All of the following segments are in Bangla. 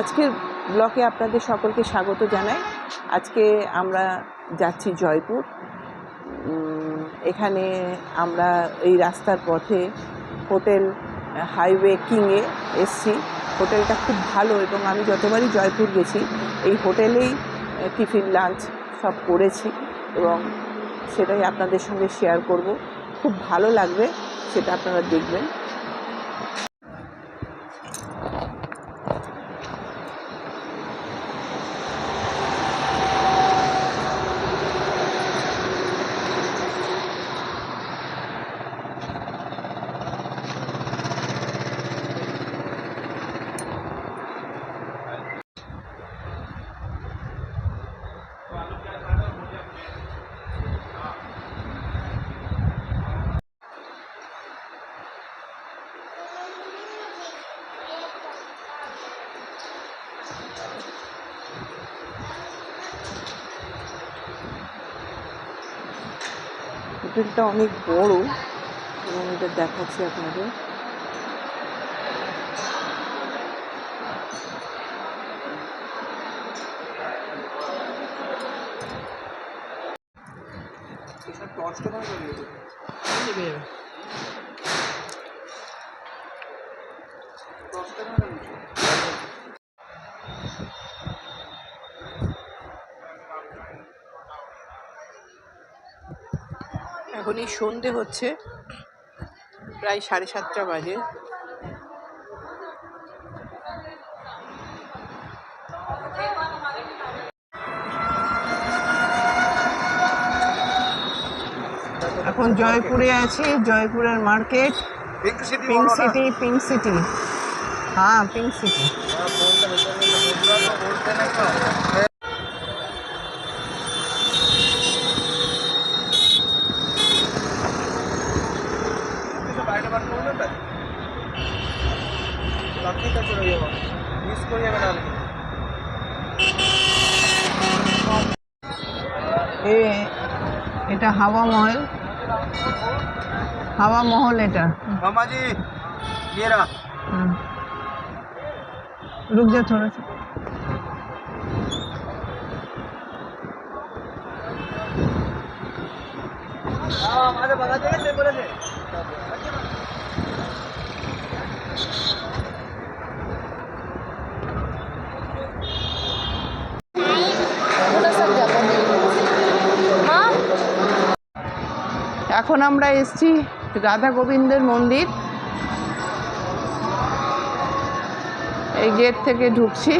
আজকের ব্লকে আপনাদের সকলকে স্বাগত জানাই। আজকে আমরা যাচ্ছি জয়পুর। এখানে আমরা এই রাস্তার পথে হোটেল, হাইওয়ে কিংয়ে এসছি। হোটেলটা খুব ভালো এবং আমি যতবারই জয়পুর গেছি, এই হোটেলেই টিফিন, লাঞ্চ সব করেছি এবং সেটাই আপনাদের সঙ্গে শেয়ার করব। খুব ভালো লাগবে, সেটা আপনারা দেখবেন। হোটেলটা অনেক বড় এবং এটা দেখাচ্ছি আপনাদের। এখনই সন্ধে হচ্ছে প্রায় সাড়ে সাতটা বাজে। এখন জয়পুরে আছি জয়পুরের market. Pink city pink city হ্যাঁ পিঙ্ক সিটি বাইরে বার করবে তো লাঠিটা চলে যাবো মিস করে যাবে নাহলে এ এটা হাওয়া মহল হাওয়া মহল এটা मामा जी ये रहा হুম। रुक जा थोड़ा सा हाँ हमारे बता देंगे नहीं बोले थे এখন আমরা এসছি রাধা গোবিন্দের মন্দির। এই গেট থেকে ঢুকছি।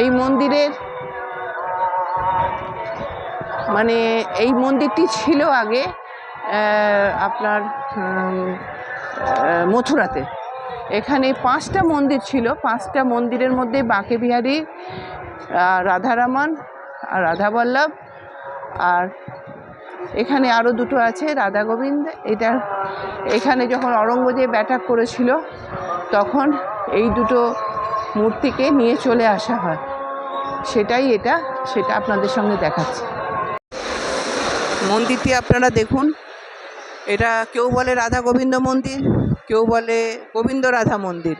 এই মন্দিরের মানে এই মন্দিরটি ছিল আগে আপনার মথুরাতে। এখানে পাঁচটা মন্দির ছিল। পাঁচটা মন্দিরের মধ্যে বাঁকে বিহারী রাধারামন আর রাধাবল্লভ, আর এখানে আরও দুটো আছে রাধা গোবিন্দ এটা এখানে যখন অরঙ্গজেব অ্যাটাক করেছিল, তখন এই দুটো মূর্তিকে নিয়ে চলে আসা হয়। সেটাই এটা, সেটা আপনাদের সঙ্গে দেখাচ্ছে। মন্দিরটি আপনারা দেখুন। এটা কেউ বলে রাধা গোবিন্দ মন্দির? কেউ বলে গোবিন্দ রাধা মন্দির।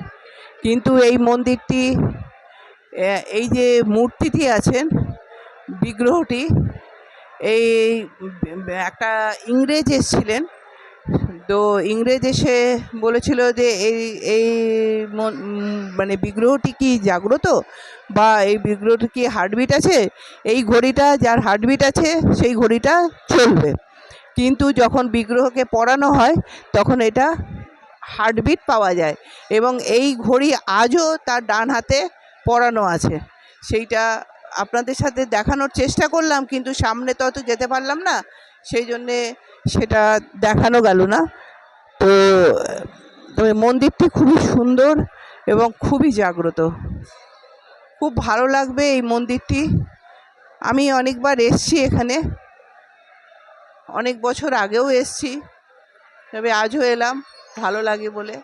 কিন্তু এই মন্দিরটি এই যে মূর্তিটি আছেন, বিগ্রহটি, এই একটা ইংরেজ এসেছিলেন। তো ইংরেজ এসে বলেছিল যে এই এই মন- বিগ্রহটি কি জাগ্রত? বা এই বিগ্রহটি কি হার্টবিট আছে? এই ঘড়িটা, যার হার্টবিট আছে, সেই ঘড়িটা চলবে। কিন্তু যখন বিগ্রহকে পড়ানো হয়, তখন এটা হার্টবিট পাওয়া যায় এবং এই ঘড়ি আজও তার ডান হাতে পরানো আছে। সেইটা আপনাদের সাথে দেখানোর চেষ্টা করলাম কিন্তু সামনে তো অত যেতে পারলাম না, সেই জন্যে সেটা দেখানো গেল না। তো, তবে মন্দিরটি খুবই সুন্দর এবং খুবই জাগ্রত। খুব ভালো লাগবে এই মন্দিরটি। আমি অনেকবার এসছি এখানে। অনেক বছর আগেও এসছি, তবে আজও এলাম। ভালো লাগে বলে।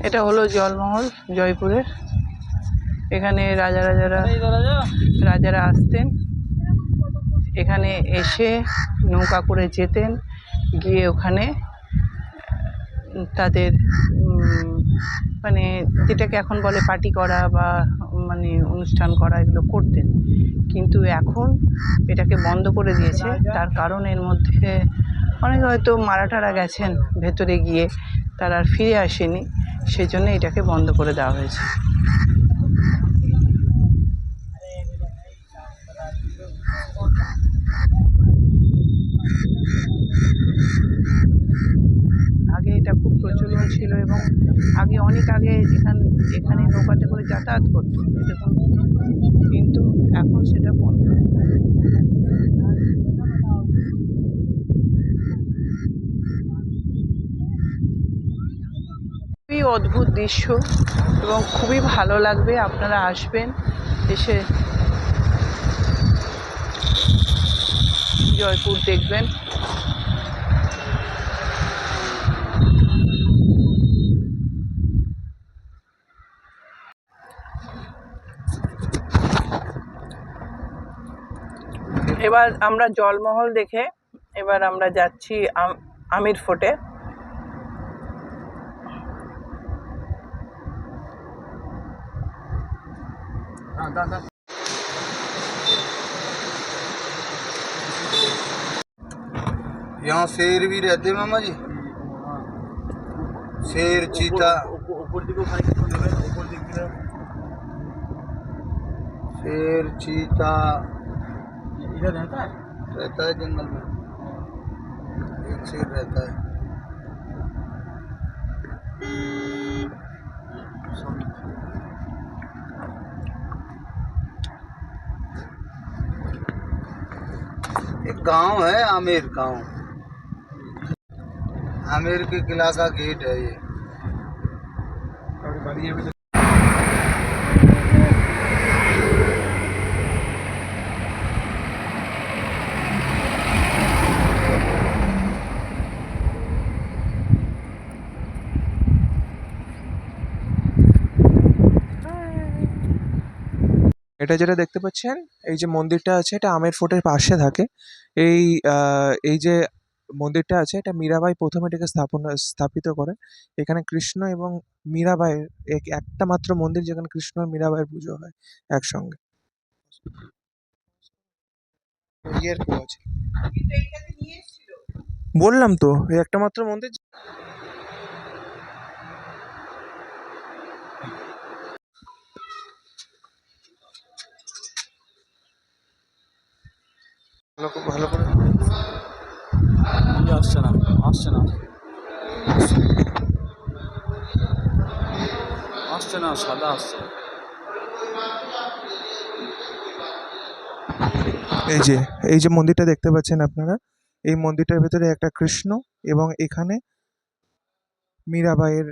এটা হলো জলমহল জয়পুরের। এখানে রাজা রাজারা রাজারা আসতেন। এখানে এসে নৌকা করে যেতেন। গিয়ে ওখানে তাদের মানে যেটাকে এখন বলে পার্টি করা বা মানে অনুষ্ঠান করা, এগুলো করতেন। কিন্তু এখন এটাকে বন্ধ করে দিয়েছে। তার কারণ এর মধ্যে অনেকে হয়তো মারা টারা গেছেন ভেতরে গিয়ে, তারা আর ফিরে আসেনি। সেই জন্য এটাকে বন্ধ করে দেওয়া হয়েছে আগে এটা খুব প্রচলন ছিল এবং আগে অনেক আগে এখান এখানে নৌকাতে করে যাতায়াত করতো, এরকম। কিন্তু এখন সেটা বন্ধ। খুবই অদ্ভুত দৃশ্য এবং খুবই ভালো লাগবে আপনারা আসবেন, এসে জয়পুর দেখবেন। এবার আমরা জলমহল দেখে এবার আমরা যাচ্ছি আম- আমির ফোর্টে यहाँ शेर भी रहते हैं मामा जी शेर चीता शेर चीता रहता है? रहता है जंगल में। एक शेर रहता है। एक गाँव है आमेर गाँव। आमेर के किला का गेट है ये। এটা যেটা দেখতে পাচ্ছেন এই যে মন্দিরটা আছে এটা আমের ফোর্টের পাশে থাকে। এই আহ, এই যে মন্দিরটা আছে এটা মীরাবাই প্রথম এটাকে স্থাপনা স্থাপিত করেন এখানে কৃষ্ণ এবং মীরাবাইয়ের এক- একটা মাত্র মন্দির যেখানে কৃষ্ণ আর মীরাবাইয়ের পুজো হয় একসঙ্গে। বললাম তো এই একটা মাত্র মন্দির ভালো করে- ভালো করে। আসছে না আসছে না। আসছে না সাদা আসছে। এই যে এই যে মন্দিরটা দেখতে পাচ্ছেন আপনারা এই মন্দিরটার ভেতরে একটা কৃষ্ণ এবং এখানে মীরাবাইয়ের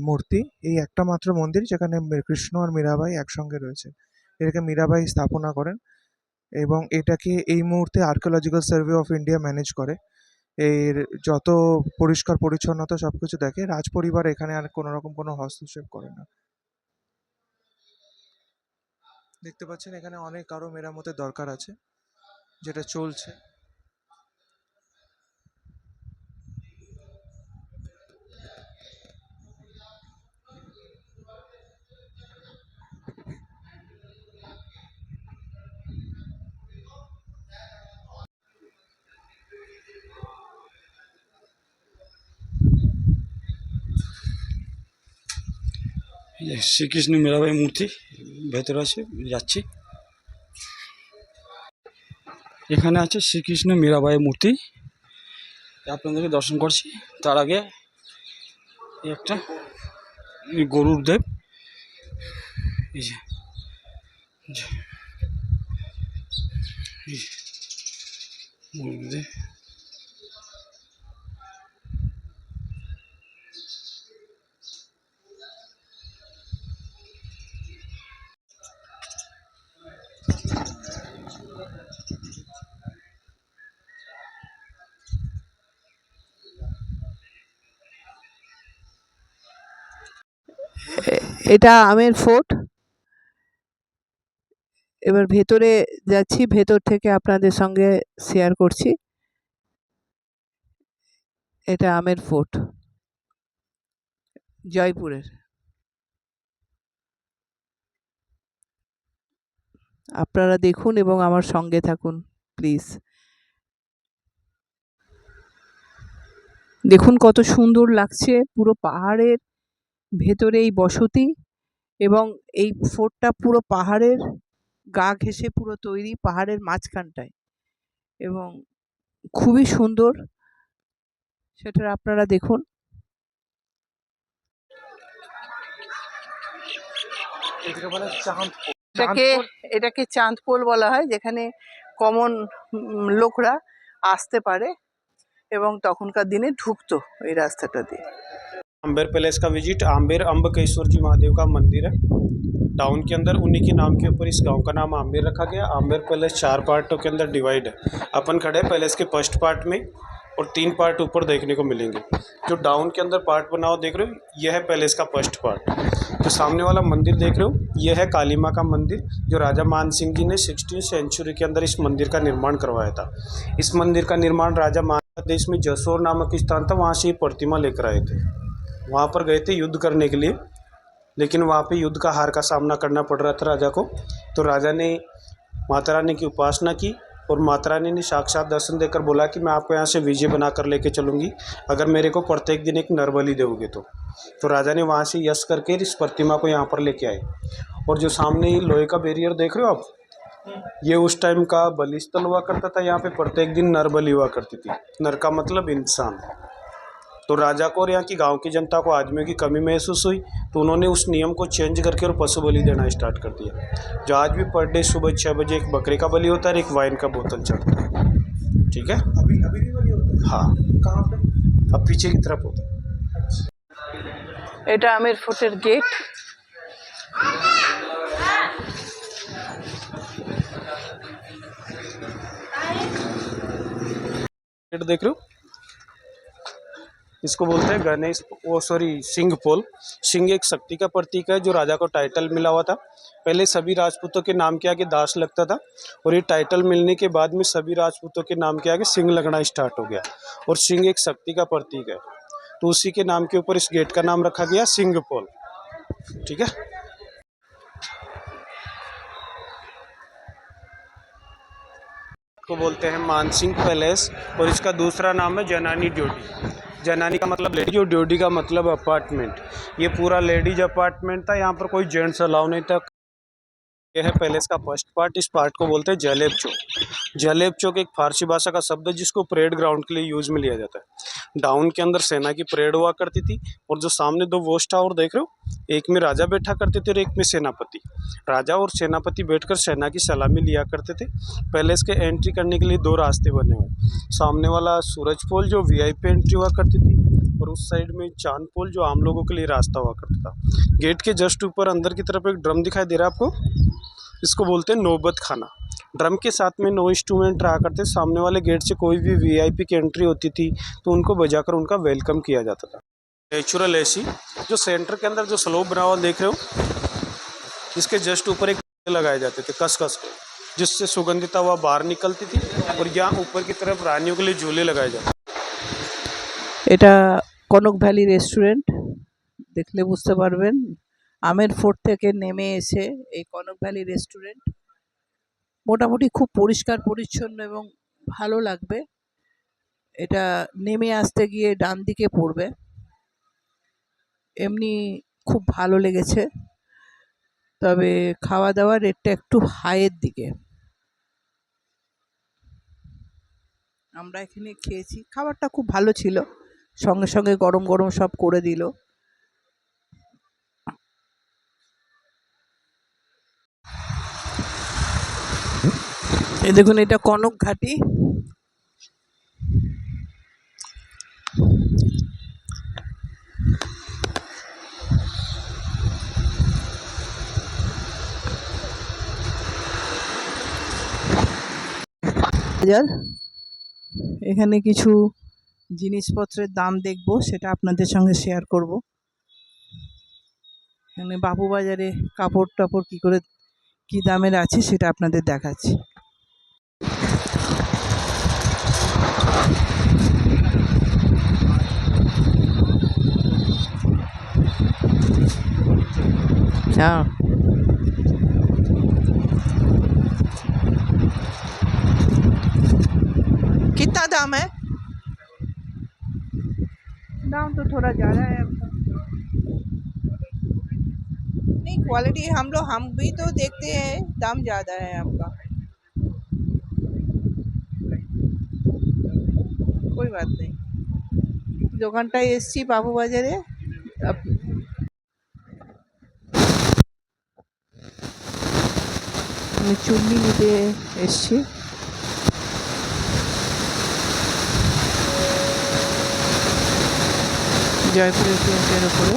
মূর্তি। এই একটা মাত্র মন্দির যেখানে কৃষ্ণ আর মীরাবাই একসঙ্গে রয়েছে এটাকে মীরাবাই স্থাপনা করেন। এবং এটাকে এই মুহূর্তে archaeological survey of India manage করে। এর যত পরিষ্কার পরিচ্ছন্নতা সব কিছু দেখে রাজপরিবার এখানে আর কোনো রকম কোনো হস্তক্ষেপ করে না। দেখতে পাচ্ছেন এখানে অনেক আরও মেরামতের দরকার আছে, যেটা চলছে। শ্রীকৃষ্ণ মীরাবাই মূর্তি ভেতরে আছে যাচ্ছি এখানে আছে শ্রীকৃষ্ণ মীরাবাই মূর্তি আপনাদেরকে দর্শন করছি তার আগে একটা গরুর দেব এই যে, গরুর দেব এটা আমের ফোর্ট এবার ভেতরে যাচ্ছি, ভেতর থেকে আপনাদের সঙ্গে শেয়ার করছি। এটা আমের ফোর্ট জয়পুরের। আপনারা দেখুন এবং আমার সঙ্গে থাকুন প্লিজ দেখুন কত সুন্দর লাগছে, পুরো পাহাড়ের ভেতরে এই বসতি এবং এই ফোর্টটা পুরো পাহাড়ের গা ঘেঁষে পুরো তৈরি পাহাড়ের মাঝখানটায় এবং খুবই সুন্দর। সেটা আপনারা দেখুন। এটাকে এটাকে চাঁদপোল বলা হয় যেখানে কমন লোকরা আসতে পারে এবং তখনকার দিনে ঢুকতো এই রাস্তাটা দিয়ে। आम्बेर पैलेस का विज़िट आम्बेर अम्बकेश्वर जी महादेव का मंदिर है। टाउन के अंदर उन्हीं के नाम के ऊपर इस गाँव का नाम आम्बेर रखा गया। आम्बेर पैलेस चार पार्टों के अंदर डिवाइड है। अपन खड़े पैलेस के फ़र्स्ट पार्ट में और तीन पार्ट ऊपर देखने को मिलेंगे। जो डाउन के अंदर पार्ट बना हुआ देख रहे हो, यह है पैलेस का फ़र्स्ट पार्ट। जो सामने वाला मंदिर देख रहे हो, यह है काली माँ का मंदिर, जो राजा मान सिंह जी ने सिक्सटीन सेंचुरी के अंदर इस मंदिर का निर्माण करवाया था। इस मंदिर का निर्माण राजा मान देश में जसोर नामक स्थान था, वहाँ से ये प्रतिमा लेकर आए थे। वहाँ पर गए थे युद्ध करने के लिए, लेकिन वहाँ पे युद्ध का हार का सामना करना पड़ रहा था राजा को। तो राजा ने माता रानी की उपासना की और माता रानी ने साक्षात दर्शन देकर बोला कि मैं आपको यहाँ से विजय बना कर लेके चलूँगी, अगर मेरे को प्रत्येक दिन एक नरबली दोगे तो। तो राजा ने वहाँ से यश करके इस प्रतिमा को यहाँ पर लेके आए। और जो सामने लोहे का बैरियर देख रहे हो आप? ये उस टाइम का बलिस्थल हुआ करता था, यहाँ पे प्रत्येक दिन नर बलि हुआ करती थी। नर का मतलब इंसान। तो राजा को और यहाँ की गांव की जनता को आदमियों की कमी महसूस हुई तो उन्होंने उस नियम को चेंज करके और पशु बलि देना स्टार्ट कर दिया जो आज भी पर डे सुबह छः बजे एक बकरे का बलि होता है और एक वाइन का बोतल चढ़ता है ठीक है अभी अभी भी बनी होता है हाँ कहाँ पे अब पीछे की तरफ होता है এটা আমের ফোর্টের গেট गेट देख रहे हो इसको बोलते हैं गणेश वो सॉरी सिंह पोल। सिंह एक शक्ति का प्रतीक है जो राजा को टाइटल मिला हुआ था। पहले सभी राजपूतों के नाम के आगे दास लगता था और ये टाइटल मिलने के बाद में सभी राजपूतों के नाम के आगे सिंह लगना स्टार्ट हो गया। और सिंह एक शक्ति का प्रतीक है। तो उसी के नाम के ऊपर इस गेट का नाम रखा गया सिंह पोल। ठीक है? को बोलते हैं मानसिंह पैलेस और इसका दूसरा नाम है जनानी ड्योडी जनानी का मतलब लेडीज़ और ड्योडी का मतलब अपार्टमेंट। ये पूरा लेडीज़ अपार्टमेंट था, यहाँ पर कोई जेंट्स अलाउ नहीं था। यह है पैलेस का फ़र्स्ट पार्ट इस पार्ट को बोलते हैं जलेब चौक जलेब चौक एक फारसी भाषा का शब्द है, जिसको परेड ग्राउंड के लिए यूज़ में लिया जाता है। डाउन के अंदर सेना की परेड हुआ करती थी, और जो सामने दो वॉच टावर देख रहे हो, एक में राजा बैठा करते थे और एक में सेनापति। राजा और सेनापति बैठकर सेना की सलामी लिया करते थे। पैलेस के एंट्री करने के लिए दो रास्ते बने हुए सामने वाला सूरज पोल, जो वीआईपी एंट्री हुआ करती थी, और उस साइड में चाँद पोल, जो आम लोगों के लिए रास्ता हुआ करता था। गेट के जस्ट ऊपर, अंदर की तरफ़ एक ड्रम दिखाई दे रहा है आपको। इसको बोलते हैं नौबत खाना ड्रम के साथ में नो इंस्ट्रूमेंट रहा करते सामने वाले गेट से कोई भी वीआईपी की एंट्री होती थी तो उनको बजाकर उनका वेलकम किया जाता था नेचुरल एसी जो सेंटर के अंदर जो स्लोप बना हुआ देख रहे हो इसके जस्ट ऊपर एक लगाए जाते थे कस कस के जिससे सुगंधित हवा बाहर निकलती थी और यहाँ ऊपर की तरफ रानियों के लिए झूले लगाए जाते এটা কনক ভ্যালি রেস্টুরেন্ট দেখলে বুঝতে পারবেন আমের ফোর্ট থেকে নেমে এসে এই কনক ভ্যালি রেস্টুরেন্ট মোটামুটি খুব পরিষ্কার, পরিচ্ছন্ন এবং ভালো লাগবে। এটা নেমে আসতে গিয়ে ডান দিকে পড়বে। এমনি খুব ভালো লেগেছে। তবে খাওয়া দাওয়ার রেটটা একটু হাইয়ের দিকে। আমরা এখানে খেয়েছি। খাবারটা খুব ভালো ছিল। সঙ্গে সঙ্গে গরম গরম সব করে দিল। এই দেখুন এটা কনক ঘাটি। বাজার। এখানে কিছু জিনিসপত্রের দাম দেখব সেটা আপনাদের সঙ্গে শেয়ার করব। এখানে বাবু বাজারে কাপড় টাপড় কী করে কী দামের আছে সেটা আপনাদের দেখাচ্ছি। हाँ। कितना दाम है? दाम तो थोड़ा ज़्यादा है आपका नहीं क्वालिटी हम लोग, हम भी तो देखते हैं, दाम ज़्यादा है आपका। কই বাদ নেই দোকানটায় এসছি বাবু বাজারে চুন্নি নিতে এসছি জয়পুরের উপরে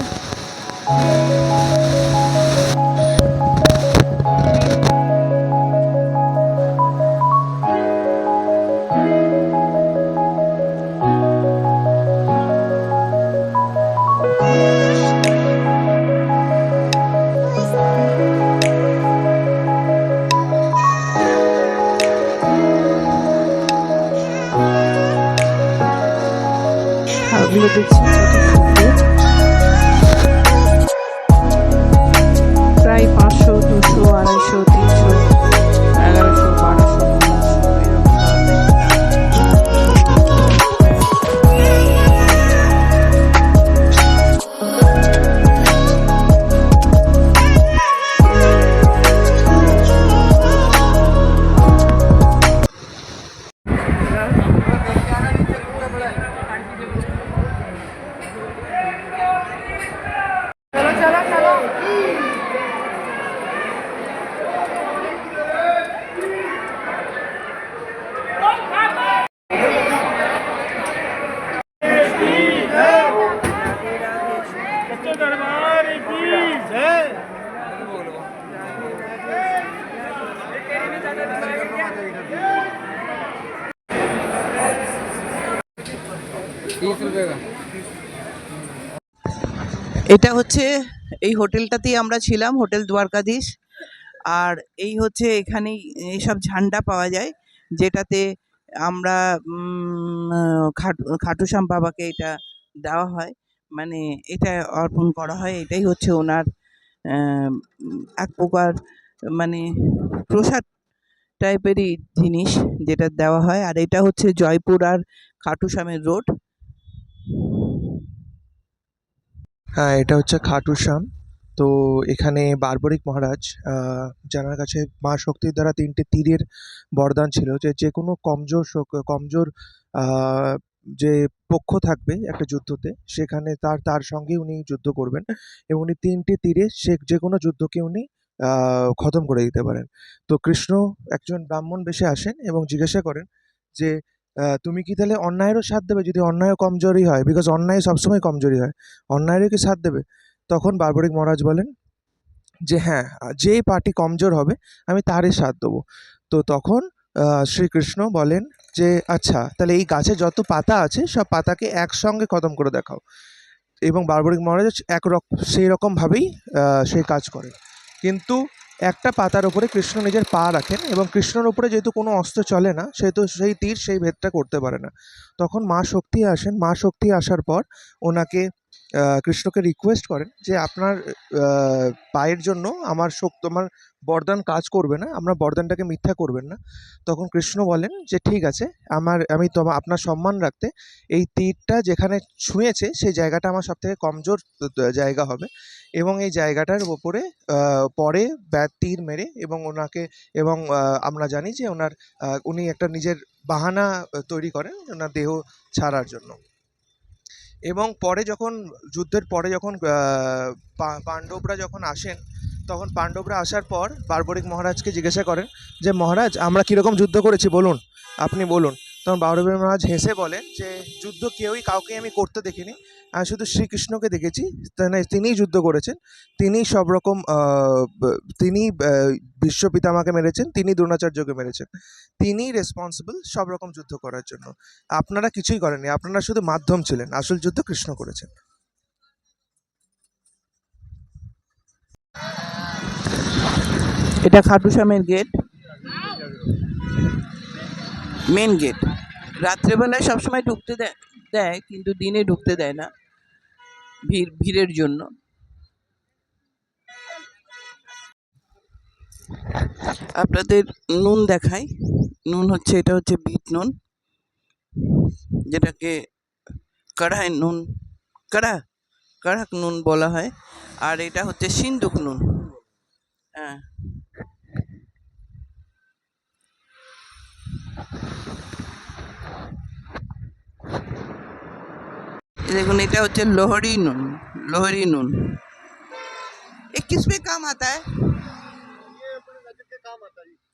এটা হচ্ছে, এই হোটেলটাতেই আমরা ছিলাম, হোটেল দ্বারকাধীশ। আর এই হচ্ছে এখানেই এইসব ঝান্ডা পাওয়া যায়, যেটাতে আমরা খাটু, খাটুশ্যাম বাবাকে এটা দেওয়া হয়। মানে এটা অর্পণ করা হয়, এটাই হচ্ছে ওনার এক প্রকার মানে প্রসাদ টাইপেরই জিনিস যেটা দেওয়া হয়। আর এটা হচ্ছে জয়পুর আর খাটুশ্যামের রোড হ্যাঁ এটা হচ্ছে খাটু শ্যাম তো এখানে বারবরিক মহারাজ যার কাছে মা শক্তির দ্বারা তিনটে তীরের বরদান ছিল যে যে কোনো কমজোর কমজোর যে পক্ষ থাকবে একটা যুদ্ধতে, সেখানে তার তার সঙ্গে উনি যুদ্ধ করবেন এবং উনি তিনটে তীরে সে যে কোনো যুদ্ধকে উনি খতম করে দিতে পারেন। তো কৃষ্ণ একজন ব্রাহ্মণ বেশে আসেন এবং জিজ্ঞাসা করেন যে তুমি কি তাহলে অন্যায়েরও সাথ দেবে যদি অন্যায়ও কমজোরি হয়? বিকজ অন্যায় সবসময় কমজোরি হয়। অন্যায়েরও কি সাথ দেবে? তখন বারবরিক মহারাজ বলেন যে হ্যাঁ যেই পার্টি কমজোর হবে, আমি তারই সাথ দেবো। তো তখন শ্রীকৃষ্ণ বলেন যে আচ্ছা তাহলে এই গাছে যত পাতা আছে, সব পাতাকে একসঙ্গে খতম করে দেখাও। এবং বারবরিক মহারাজ এক রক, সেই রকমভাবেই সেই কাজ করে কিন্তু একটা পাতার উপরে কৃষ্ণ নিজের পা রাখেন এবং কৃষ্ণর উপরে যেহেতু কোনো অস্ত্র চলে না, সেহেতু সেই তীর সেই ভেদটা করতে পারে না। তখন মা শক্তি আসেন। মা শক্তি আসার পর ওনাকে কৃষ্ণকে রিকোয়েস্ট করেন যে আপনার পায়ের জন্য আমার শক্তি আমার বরদান কাজ করবে না আপনার বরদানটাকে মিথ্যা করবেন না। তখন কৃষ্ণ বলেন যে, ঠিক আছে, আমার, আমি তোমার আপনার সম্মান রাখতে এই তীরটা যেখানে ছুঁয়েছে, সেই জায়গাটা আমার সব থেকে কমজোর জায়গা হবে। এবং এই জায়গাটার ওপরে পরে ব্যাট তীর মেরে এবং ওনাকে, এবং আমরা জানি যে ওনার উনি একটা নিজের বাহানা তৈরি করেন ওনার দেহ ছাড়ার জন্য। এবং পরে যখন, যুদ্ধের পরে যখন পাণ্ডবরা যখন আসেন, তখন পাণ্ডবরা আসার পর বারবরিক মহারাজকে জিজ্ঞাসা করেন যে, মহারাজ, আমরা কীরকম যুদ্ধ করেছি? বলুন, আপনি বলুন। তখন বারবরিক মহারাজ হেসে বলেন যে যুদ্ধ কেউই কাউকে আমি করতে দেখিনি। আমি শুধু শ্রীকৃষ্ণকে দেখেছি। তেনে- তিনিই যুদ্ধ করেছেন। তিনি সব রকম তিনি আহ, বিশ্ব পিতামাকে মেরেছেন। তিনি দ্রোণাচার্যকে মেরেছেন। তিনিই রেসপন্সিবল সব রকম যুদ্ধ করার জন্য। আপনারা কিছুই করেননি। আপনারা শুধু মাধ্যম ছিলেন। আসল যুদ্ধ কৃষ্ণ করেছেন। এটা খাটুশ্যামের গেট মেন গেট রাত্রেবেলায় সবসময় ঢুকতে দেয় দেয়, কিন্তু দিনে ঢুকতে দেয় না। ভিড়, ভিড়ের জন্য। আপনাদের নুন দেখাই। নুন হচ্ছে, এটা হচ্ছে বিট নুন। যেটাকে কড়াই নুন, কড়া, কড়াক নুন বলা হয়। আর এটা হচ্ছে সিন্দুক নুন। হ্যাঁ। ये देखो এটা হচ্ছে লোহরি নুন লোহরি নুন ये किस में काम आता है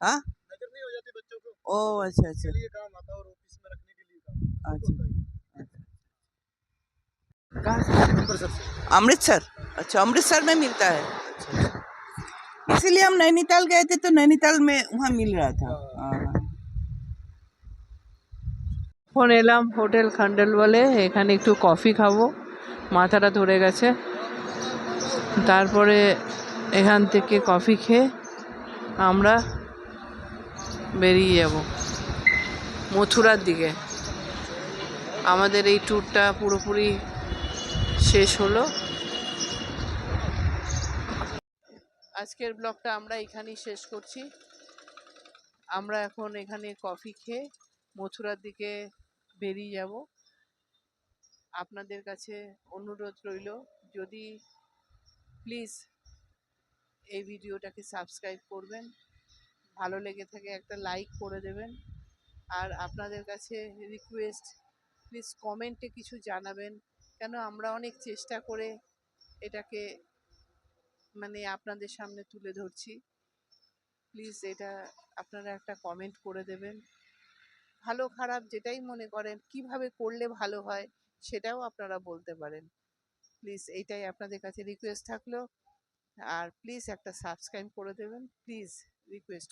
हाँ नजर नहीं हो जाती बच्चों को ओ अच्छा अच्छा लिए काम आता है और ऑफिस में रखने के लिए काम अच्छा कहाँ से अमृतसर अच्छा अमृतसर में मिलता है अच्छा, अच्छा। इसीलिए हम नैनीताल गए थे तो नैनीताल में वहाँ मिल रहा था এখন এলাম হোটেল খান্ডেল বলে এখানে একটু কফি খাব। মাথাটা ধরে গেছে। তারপরে এখান থেকে কফি খেয়ে আমরা বেরিয়ে যাব মথুরার দিকে। আমাদের এই ট্যুরটা পুরোপুরি শেষ হলো। আজকের ব্লগটা আমরা এখানেই শেষ করছি। আমরা এখন এখানে কফি খেয়ে মথুরার দিকে বেরিয়ে যাব। আপনাদের কাছে অনুরোধ রইল, যদি প্লিজ এই ভিডিওটাকে সাবস্ক্রাইব করবেন, ভালো লেগে থাকে একটা লাইক করে দেবেন। আর আপনাদের কাছে রিকোয়েস্ট প্লিজ কমেন্টে কিছু জানাবেন, কেন আমরা অনেক চেষ্টা করে এটাকে মানে আপনাদের সামনে তুলে ধরছি। প্লিজ এটা আপনারা একটা কমেন্ট করে দেবেন। ভালো খারাপ যেটাই মনে করেন, কীভাবে করলে ভালো হয় সেটাও আপনারা বলতে পারেন। প্লিজ এইটাই আপনাদের কাছে রিকোয়েস্ট থাকল। আর প্লিজ একটা সাবস্ক্রাইব করে দেবেন। Please request